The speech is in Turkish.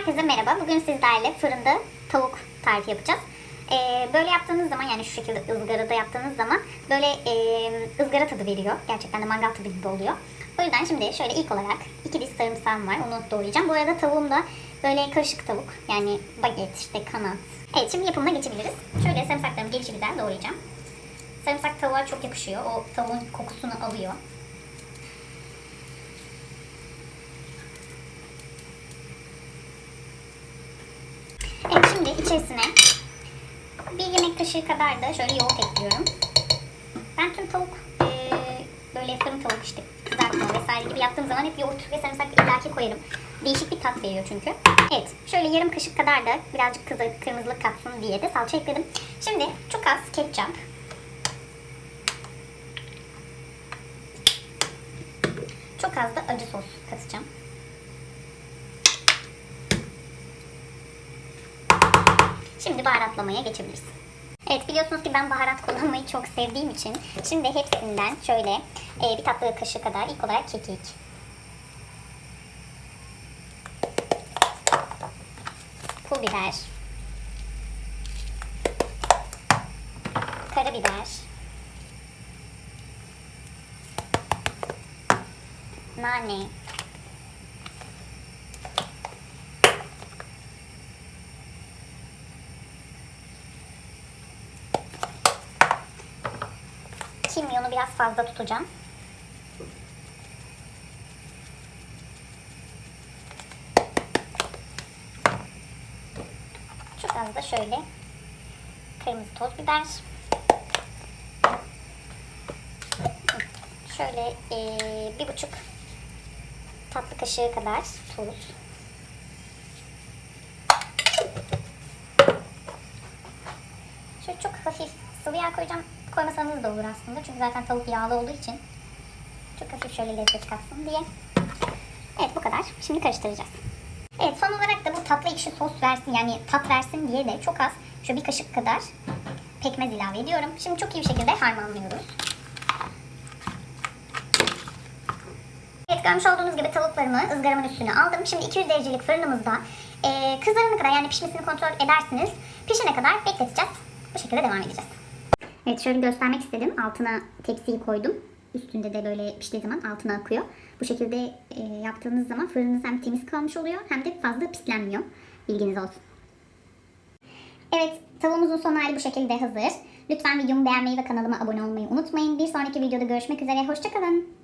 Herkese merhaba. Bugün sizlerle fırında tavuk tarifi yapacağız. Ee, böyle yaptığınız zaman yani şu şekilde ızgarada yaptığınız zaman böyle e, ızgara tadı veriyor. Gerçekten de mangal tadı gibi oluyor. O yüzden şimdi şöyle ilk olarak iki diş sarımsağım var. Onu doğrayacağım. Bu arada tavuğum da böyle karışık tavuk. Yani baget, işte kanat. Evet şimdi yapımına geçebiliriz. Şöyle sarımsaklarımı gelişi güzel doğrayacağım. Sarımsak tavuğa çok yakışıyor. O tavuğun kokusunu alıyor. Evet şimdi içerisine bir yemek kaşığı kadar da şöyle yoğurt ekliyorum. Ben tüm tavuk e, böyle fırın tavuk işte kızartma vesaire gibi yaptığım zaman hep yoğurt ve sarımsak illaki koyarım. Değişik bir tat veriyor çünkü. Evet şöyle yarım kaşık kadar da birazcık kızı, kırmızılık katsın diye de salça ekledim. Şimdi çok az ketçap. Çok az da acı sos katacağım. Şimdi baharatlamaya geçebiliriz. Evet biliyorsunuz ki ben baharat kullanmayı çok sevdiğim için şimdi hepsinden şöyle e, bir tatlı kaşığı kadar ilk olarak kekik. Pul biber. Karabiber. Nane. Kimyonu biraz fazla tutacağım. Çok az da şöyle kırmızı toz biber. Şöyle eee, bir buçuk tatlı kaşığı kadar tuz. Şöyle çok hafif sıvı yağ koyacağım. Koymasanız da olur aslında. Çünkü zaten tavuk yağlı olduğu için. Çok hafif şöyle lezzet katsın diye. Evet bu kadar. Şimdi karıştıracağız. Evet son olarak da bu tatlı ekşi sos versin yani tat versin diye de çok az şöyle bir kaşık kadar pekmez ilave ediyorum. Şimdi çok iyi bir şekilde harmanlıyoruz. Evet görmüş olduğunuz gibi tavuklarımı ızgaramın üstüne aldım. Şimdi 200 derecelik fırınımızda e, kızarana kadar yani pişmesini kontrol edersiniz. Pişene kadar bekleteceğiz. Bu şekilde devam edeceğiz. Evet şöyle göstermek istedim. Altına tepsiyi koydum. Üstünde de böyle piştiği zaman altına akıyor. Bu şekilde e, yaptığınız zaman fırınınız hem temiz kalmış oluyor hem de fazla pislenmiyor. Bilginiz olsun. Evet tavuğumuzun son hali bu şekilde hazır. Lütfen videomu beğenmeyi ve kanalıma abone olmayı unutmayın. Bir sonraki videoda görüşmek üzere. Hoşçakalın.